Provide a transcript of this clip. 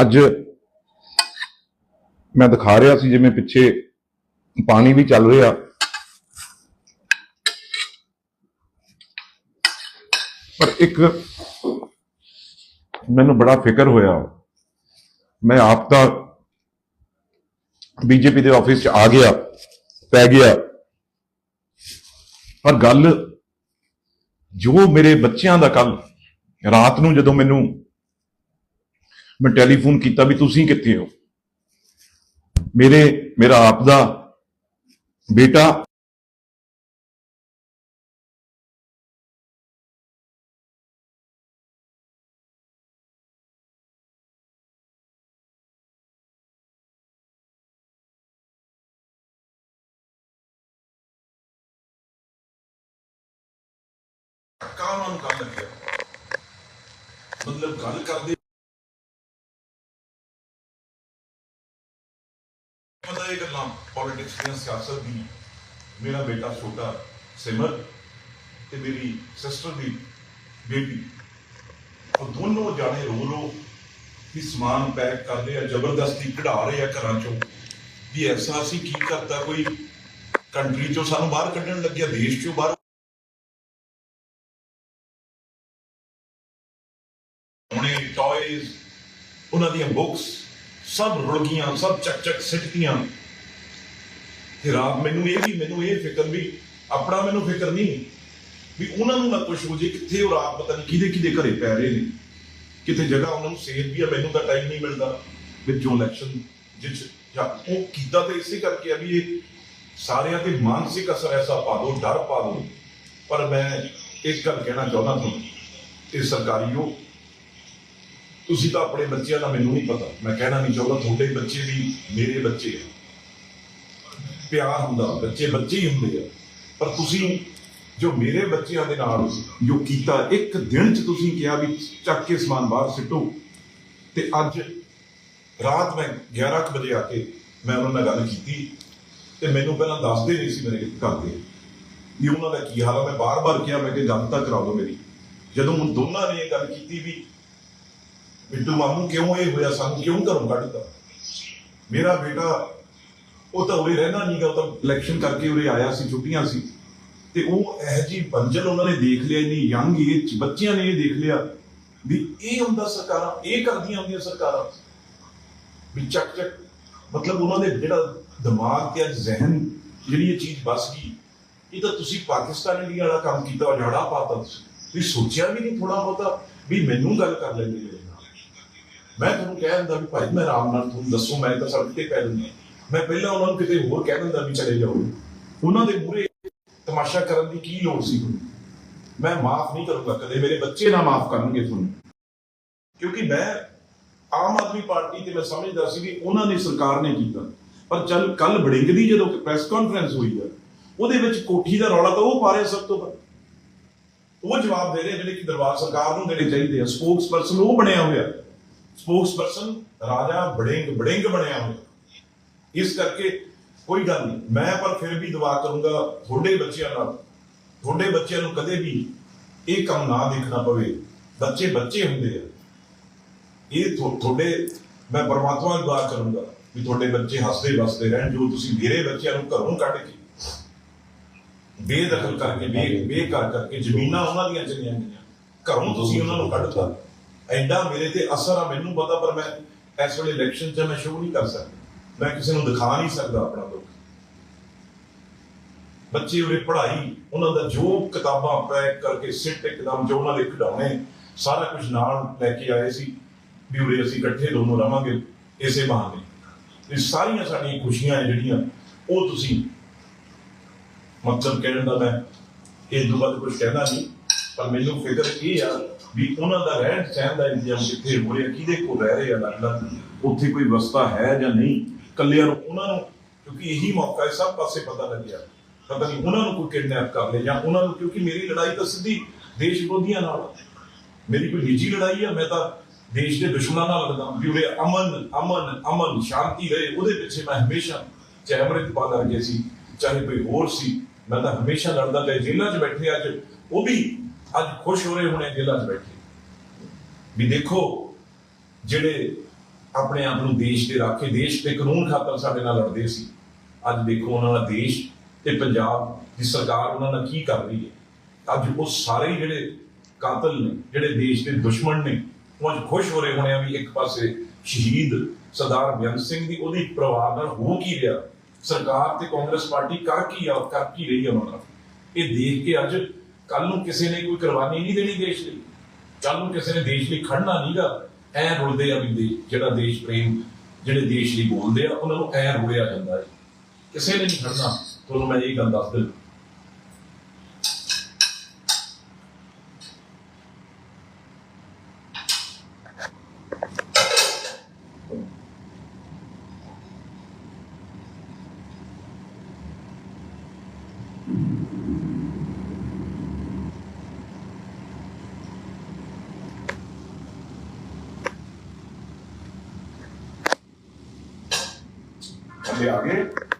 ਅੱਜ ਮੈਂ ਦਿਖਾ ਰਿਹਾ ਸੀ ਜਿਵੇਂ ਪਿੱਛੇ ਪਾਣੀ ਵੀ ਚੱਲ ਰਿਹਾ। ਪਰ ਇੱਕ ਮੈਨੂੰ ਬੜਾ ਫਿਕਰ ਹੋਇਆ। ਮੈਂ ਆਪ ਤਾਂ ਬੀਜੇਪੀ ਦੇ ਆਫਿਸ 'ਚ ਆ ਗਿਆ, ਪੈ ਗਿਆ। ਪਰ ਗੱਲ ਜੋ ਮੇਰੇ ਬੱਚਿਆਂ ਦਾ ਕੱਲ ਰਾਤ ਨੂੰ ਜਦੋਂ ਮੈਨੂੰ ਮੈਂ ਟੈਲੀਫੋਨ ਕੀਤਾ ਵੀ ਤੁਸੀਂ ਕਿੱਥੇ ਹੋ ਮੇਰੇ ਮੇਰਾ ਆਪ ਦਾ ਬੇਟਾ ਕਾਹਨਾਂ ਨੂੰ ਕਰਨ ਲੱਗਿਆ ਮਤਲਬ ਗੱਲ ਕਰਦੇ ਪੋਲਿਟਿਕਸ ਦੀਆਂ ਸਿਆਸਤ ਦੀ, ਮੇਰਾ ਬੇਟਾ ਛੋਟਾ ਸਿਮਰ ਤੇ ਮੇਰੀ ਸਿਸਟਰ ਦੀ ਬੇਟੀ, ਉਹ ਦੋਨੋਂ ਜਾਣੇ ਰੋ ਰੋ ਵੀ ਸਮਾਨ ਪੈਕ ਕਰਦੇ ਆ, ਜ਼ਬਰਦਸਤੀ ਕਢਾ ਰਹੇ ਆ ਘਰਾਂ ਚੋਂ, ਵੀ ਐਸਾ ਅਸੀਂ ਕੀ ਕਰਤਾ, ਕੋਈ ਕੰਟਰੀ ਚੋਂ ਸਾਨੂੰ ਬਾਹਰ ਕੱਢਣ ਲੱਗਿਆ, ਦੇਸ਼ ਚੋਂ ਬਾਹਰ ਹੁਣੇ ਟੌਇਜ਼ ਉਹਨਾਂ ਦੀਆਂ ਬੁੱਕਸ ਸਭ ਰੁੜ ਗਈਆਂ, ਸਭ ਚੱਕ ਚੱਕ ਸਿੱਟੀਆਂ ਤੇ ਰਾਤ ਮੈਨੂੰ ਇਹ ਵੀ, ਮੈਨੂੰ ਇਹ ਫਿਕਰ ਵੀ, ਆਪਣਾ ਮੈਨੂੰ ਫਿਕਰ ਨਹੀਂ ਵੀ ਉਹਨਾਂ ਨੂੰ ਨਾ ਕੁਛ ਹੋ ਜੇ ਕਿੱਥੇ ਉਹ ਰਾਤ ਪਤਾ ਨਹੀਂ ਕਿਹਦੇ ਕਿਹਦੇ ਘਰੇ ਪੈ ਰਹੇ ਨੇ। ਕਿਤੇ ਜਗ੍ਹਾ ਉਹਨਾਂ ਨੂੰ ਸੇਫ ਵੀ ਆ, ਮੈਨੂੰ ਤਾਂ ਟਾਈਮ ਨਹੀਂ ਮਿਲਦਾ। ਵਿੱਚੋਂ ਇਲੈਕਸ਼ਨ ਜਿਸ ਜਾਂ ਉਹ ਕੀਤਾ ਤਾਂ ਇਸੇ ਕਰਕੇ ਆ ਵੀ ਇਹ ਸਾਰਿਆਂ ਤੇ ਮਾਨਸਿਕ ਅਸਰ ਐਸਾ ਪਾ ਦੋ ਡਰ ਪਾ ਦੋ ਪਰ ਮੈਂ ਇੱਕ ਗੱਲ ਕਹਿਣਾ ਚਾਹੁੰਦਾ ਤੁਹਾਨੂੰ ਇਹ ਸਰਕਾਰੀਓ, ਤੁਸੀਂ ਤਾਂ ਆਪਣੇ ਬੱਚਿਆਂ ਦਾ ਮੈਨੂੰ ਨਹੀਂ ਪਤਾ। ਮੈਂ ਕਹਿਣਾ ਨਹੀਂ ਚਾਹੁੰਦਾ ਤੁਹਾਡੇ ਬੱਚੇ ਵੀ ਮੇਰੇ ਬੱਚੇ ਆ। ਪਿਆਰ ਹੁੰਦਾ, ਬੱਚੇ ਬੱਚੇ ਹੀ ਹੁੰਦੇ ਆ। ਪਰ ਤੁਸੀਂ ਜੋ ਮੇਰੇ ਬੱਚਿਆਂ ਦੇ ਨਾਲ ਜੋ ਕੀਤਾ, ਇੱਕ ਦਿਨ ਚ ਤੁਸੀਂ ਕਿਹਾ ਵੀ ਚੱਕ ਕੇ ਸਮਾਨ ਬਾਹਰ ਸਿੱਟੋ। ਤੇ ਅੱਜ ਰਾਤ ਮੈਂ 11 ਵਜੇ ਆ ਕੇ ਮੈਂ ਉਹਨਾਂ ਨਾਲ ਗੱਲ ਕੀਤੀ ਤੇ ਮੈਨੂੰ ਪਹਿਲਾਂ ਦੱਸਦੇ ਨਹੀਂ ਸੀ ਮੇਰੇ ਘਰ ਵੀ ਉਹਨਾਂ ਦਾ ਕੀ ਹਾਲ ਆ। ਮੈਂ ਬਾਰ-ਬਾਰ ਕਿਹਾ, ਮੈਂ ਕਿ ਗੱਲ ਤਾਂ ਕਰਾ ਦਿਓ ਮੇਰੀ। ਜਦੋਂ ਹੁਣ ਦੋਨਾਂ ਨੇ ਇਹ ਗੱਲ ਕੀਤੀ ਵੀ ਬਿੱਟੂ ਮਾਮੂ ਕਿਉਂ ਇਹ ਹੋਇਆ, ਸਾਨੂੰ ਕਿਉਂ ਘਰੋਂ ਕੱਢਤਾ? ਮੇਰਾ ਬੇਟਾ ਉਹ ਤਾਂ ਉਰੇ ਰਹਿਣਾ ਨਹੀਂਗਾ ਉਹ ਤਾਂ ਇਲੈਕਸ਼ਨ ਕਰਕੇ ਉਰੇ ਆਇਆ ਸੀ, ਛੁੱਟੀਆਂ ਸੀ। ਤੇ ਉਹ ਇਹ ਜੀ ਬੰਜਲ ਉਹਨਾਂ ਨੇ ਦੇਖ ਲਿਆ, ਇੰਨੀ ਯੰਗ ਏਜ ਬੱਚਿਆਂ ਨੇ ਇਹ ਦੇਖ ਲਿਆ ਵੀ ਇਹ ਹੁੰਦਾ ਸਰਕਾਰਾਂ, ਇਹ ਕਰਦੀਆਂ ਹੁੰਦੀਆਂ ਸਰਕਾਰਾਂ। ਵੀ ਚੱਕ ਚੱਕ, ਮਤਲਬ ਉਹਨਾਂ ਦੇ ਜਿਹੜਾ ਦਿਮਾਗ ਤੇ ਅੱਜ ਜ਼ਿਹਨ ਜਿਹੜੀ ਇਹ ਚੀਜ਼ ਬਸ ਗਈ, ਇਹ ਤਾਂ ਤੁਸੀਂ ਪਾਕਿਸਤਾਨ ਇੰਡੀਆ ਵਾਲਾ ਕੰਮ ਕੀਤਾ, ਉਜਾੜਾ ਪਾਤਾ ਤੁਸੀਂ। ਤੁਸੀਂ ਸੋਚਿਆ ਵੀ ਨਹੀਂ ਥੋੜਾ ਬਹੁਤਾ ਵੀ ਮੈਨੂੰ ਗੱਲ ਕਰ ਲੈਂਦੇ ਮੇਰੇ ਨਾਲ। ਮੈਂ ਤੁਹਾਨੂੰ ਕਹਿ ਦਿੰਦਾ ਵੀ ਭਾਈ, ਮੈਂ ਆਰਾਮ ਨਾਲ ਤੁਹਾਨੂੰ ਦੱਸੋ, ਮੈਂ ਤਾਂ ਸੜਕ ਤੇ ਪੈ ਦਿੰਦਾ ਮੈਂ ਪਹਿਲਾਂ ਉਹਨਾਂ ਨੂੰ ਕਿਤੇ ਹੋਰ ਕਹਿ ਦਿੰਦਾ ਵੀ ਚਲੇ ਜਾਓ। ਉਹਨਾਂ ਦੇ ਮੂਹਰੇ ਤਮਾਸ਼ਾ ਕਰਨ ਦੀ ਕੀ ਲੋੜ ਸੀ ਤੁਹਾਨੂੰ? ਮੈਂ ਮਾਫ ਨਹੀਂ ਕਰੂੰਗਾ ਕਦੇ, ਮੇਰੇ ਬੱਚੇ ਨਾ ਮਾਫ ਕਰਨਗੇ ਤੁਹਾਨੂੰ। ਕਿਉਂਕਿ ਮੈਂ ਆਮ ਆਦਮੀ ਪਾਰਟੀ ਤੇ ਮੈਂ ਸਮਝਦਾ ਸੀ ਵੀ ਉਹਨਾਂ ਦੀ ਸਰਕਾਰ ਨੇ ਕੀਤਾ। ਪਰ ਚੱਲ ਕੱਲ ਬੜਿੰਗ ਦੀ ਜਦੋਂ ਪ੍ਰੈਸ ਕਾਨਫਰੰਸ ਹੋਈ ਆ, ਉਹਦੇ ਵਿੱਚ ਕੋਠੀ ਦਾ ਰੌਲਾ ਤਾਂ ਉਹ ਪਾ ਰਿਹਾ ਸਭ ਤੋਂ ਵੱਧ ਉਹ ਜਵਾਬ ਦੇ ਰਹੇ ਜਿਹੜੇ ਕਿ ਦਰਬਾਰ ਸਰਕਾਰ ਨੂੰ ਦੇਣੇ ਚਾਹੀਦੇ ਆ। ਸਪੋਕਸ ਪਰਸਨ ਉਹ ਬਣਿਆ ਹੋਇਆ। ਸਪੋਕਸਪਰਸਨ ਰਾਜਾ ਬੜਿੰਗ ਬੜਿੰਗ ਬਣਿਆ ਹੋਇਆ। ਇਸ ਕਰਕੇ ਕੋਈ ਗੱਲ ਨਹੀਂ। ਮੈਂ ਪਰ ਫਿਰ ਵੀ ਦੁਆ ਕਰੂੰਗਾ ਤੁਹਾਡੇ ਬੱਚਿਆਂ ਨਾਲ, ਤੁਹਾਡੇ ਬੱਚਿਆਂ ਨੂੰ ਕਦੇ ਵੀ ਇਹ ਕੰਮ ਨਾ ਦੇਖਣਾ ਪਵੇ। ਬੱਚੇ ਬੱਚੇ ਹੁੰਦੇ ਆ। ਇਹ ਤੁਹਾਡੇ, ਮੈਂ ਪਰਮਾਤਮਾ ਨੂੰ ਦੁਆ ਕਰੂੰਗਾ ਵੀ ਤੁਹਾਡੇ ਬੱਚੇ ਹੱਸਦੇ ਵਸਦੇ ਰਹਿਣ, ਜੋ ਤੁਸੀਂ ਮੇਰੇ ਬੱਚਿਆਂ ਨੂੰ ਘਰੋਂ ਕੱਢ ਕੇ, ਬੇਦਖਲ ਕਰਕੇ, ਬੇ ਬੇਕਾਰ ਕਰਕੇ ਜ਼ਮੀਨਾਂ ਉਹਨਾਂ ਦੀਆਂ ਚਲੀਆਂ ਗਈਆਂ। ਘਰੋਂ ਤੁਸੀਂ ਉਹਨਾਂ ਨੂੰ ਕੱਢਤਾ। ਐਡਾ ਮੇਰੇ ਤੇ ਅਸਰ ਆ, ਮੈਨੂੰ ਪਤਾ, ਪਰ ਮੈਂ ਇਸ ਵੇਲੇ ਇਲੈਕਸ਼ਨ 'ਚ ਮੈਂ ਸ਼ੋਅ ਨਹੀਂ ਕਰ ਸਕਦਾ। ਮੈਂ ਕਿਸੇ ਨੂੰ ਦਿਖਾ ਨਹੀਂ ਸਕਦਾ ਆਪਣਾ ਦੁੱਖ। ਬੱਚੇ ਉਰੇ ਪੜ੍ਹਾਈ, ਉਹਨਾਂ ਦਾ ਜੋ ਕਿਤਾਬਾਂ ਪੈਕ ਕਰਕੇ ਸਿੱਟ ਇੱਕਦਮ ਜੋ ਉਹਨਾਂ ਦੇ ਖਿਡੌਣੇ, ਸਾਰਾ ਕੁਝ ਨਾਲ ਲੈ ਕੇ ਆਏ ਸੀ ਵੀ ਉਰੇ ਅਸੀਂ ਇਕੱਠੇ ਦੋਨੋਂ ਰਵਾਂਗੇ, ਇਸੇ ਬਹਾਨੇ। ਇਹ ਸਾਰੀਆਂ ਸਾਡੀਆਂ ਖੁਸ਼ੀਆਂ ਹੈ ਜਿਹੜੀਆਂ, ਉਹ ਤੁਸੀਂ ਮਤਲਬ ਕਹਿਣ ਦਾ ਮੈਂ ਇਹ ਤੋਂ ਵੱਧ ਕੁਝ ਕਹਿਣਾ ਨਹੀਂ, ਪਰ ਮੈਨੂੰ ਫਿਕਰ ਇਹ ਆ ਵੀ ਉਹਨਾਂ ਦਾ ਰਹਿਣ ਸਹਿਣ ਦਾ ਇੰਤਜ਼ਾਮ ਕਿੱਥੇ ਹੋ ਰਿਹਾ, ਕਿਹਦੇ ਕੋਲ ਰਹਿ ਰਿਹਾ ਲੱਗਦਾ ਉੱਥੇ ਕੋਈ ਵਸਤਾ ਹੈ ਜਾਂ ਨਹੀਂ? ਕੱਲਿਆਂ ਨੂੰ, ਉਹਨਾਂ ਨੂੰ, ਕਿਉਂਕਿ ਇਹੀ ਮੌਕਾ ਹੈ, ਸਭ ਪਾਸੇ ਪਤਾ ਲੱਗਿਆ। ਪਤਾ ਨਹੀਂ ਉਹਨਾਂ ਨੂੰ ਕੋਈ ਕਿਡਨੈਪ ਕਰ ਲੇ ਜਾਂ ਉਹਨਾਂ ਨੂੰ, ਕਿਉਂਕਿ ਮੇਰੀ ਲੜਾਈ ਤਾਂ ਸਿੱਧੀ ਦੇਸ਼ ਵਿਰੋਧੀਆਂ ਨਾਲ ਮੇਰੀ ਕੋਈ ਨਿੱਜੀ ਲੜਾਈ ਆ, ਮੈਂ ਤਾਂ ਦੇਸ਼ ਦੇ ਦੁਸ਼ਮਣਾਂ ਨਾਲ ਲੜਦਾ ਵੀ ਉਰੇ ਅਮਨ ਅਮਨ ਅਮਨ, ਸ਼ਾਂਤੀ ਰਹੇ, ਉਹਦੇ ਪਿੱਛੇ ਮੈਂ ਹਮੇਸ਼ਾ ਚਾਹੇ ਅੰਮ੍ਰਿਤਪਾਲ ਵਰਗੇ ਸੀ, ਚਾਹੇ ਕੋਈ ਹੋਰ ਸੀ, ਮੈਂ ਤਾਂ ਹਮੇਸ਼ਾ ਲੜਦਾ ਤੇ ਜੇਲ੍ਹਾਂ 'ਚ ਬੈਠੇ ਅੱਜ, ਉਹ ਵੀ ਅੱਜ ਖੁਸ਼ ਹੋ ਰਹੇ ਹੋਣੇ ਜੇਲ੍ਹਾਂ 'ਚ ਬੈਠੇ। ਵੀ ਦੇਖੋ, ਜਿਹੜੇ ਆਪਣੇ ਆਪ ਨੂੰ ਦੇਸ਼ ਦੇ ਰਾਖੇ ਦੇਸ਼ ਦੇ ਕਾਨੂੰਨ ਖਾਤਰ ਸਾਡੇ ਨਾਲ ਲੜਦੇ ਸੀ। ਅੱਜ ਦੇਖੋ ਉਹਨਾਂ ਦਾ ਦੇਸ਼ ਤੇ ਪੰਜਾਬ ਦੀ ਸਰਕਾਰ ਉਹਨਾਂ ਨਾਲ ਕੀ ਕਰ ਰਹੀ ਹੈ। ਅੱਜ ਉਹ ਸਾਰੇ ਜਿਹੜੇ ਕਾਤਲ ਨੇ, ਜਿਹੜੇ ਦੇਸ਼ ਦੇ ਦੁਸ਼ਮਣ ਨੇ, ਉਹ ਅੱਜ ਖੁਸ਼ ਹੋ ਰਹੇ ਹੋਣੇ ਆ ਵੀ ਇੱਕ ਪਾਸੇ ਸ਼ਹੀਦ ਸਰਦਾਰ ਬੇਅੰਤ ਸਿੰਘ ਦੀ ਉਹਦੀ ਪਰਿਵਾਰ ਨਾਲ ਹੋ ਕੀ ਰਿਹਾ। ਸਰਕਾਰ ਤੇ ਕਾਂਗਰਸ ਪਾਰਟੀ ਕਰ ਕੀ ਆ, ਕਰ ਕੀ ਰਹੀ ਆ ਉਹਨਾਂ ਇਹ ਦੇਖ ਕੇ ਅੱਜ ਕੱਲ ਨੂੰ ਕਿਸੇ ਨੇ ਕੋਈ ਕੁਰਬਾਨੀ ਨਹੀਂ ਦੇਣੀ ਦੇਸ਼ ਲਈ। ਕੱਲ ਨੂੰ ਕਿਸੇ ਨੇ ਦੇਸ਼ ਲਈ ਖੜਨਾ ਨਹੀਂਗਾ ਐ ਰੁਲਦੇ ਆ ਵੀ ਦੇ- ਜਿਹੜਾ ਦੇਸ਼ ਪ੍ਰੇਮ, ਜਿਹੜੇ ਦੇਸ਼ ਲਈ ਬੋਲਦੇ ਆ, ਉਹਨਾਂ ਨੂੰ ਐ ਰੁਲਿਆ ਜਾਂਦਾ ਹੈ ਕਿਸੇ ਨੇ ਨਹੀਂ ਖੜਨਾ ਤੁਹਾਨੂੰ ਮੈਂ ਇਹ ਗੱਲ ਦੱਸ ਦਿੰਦਾ। ACAG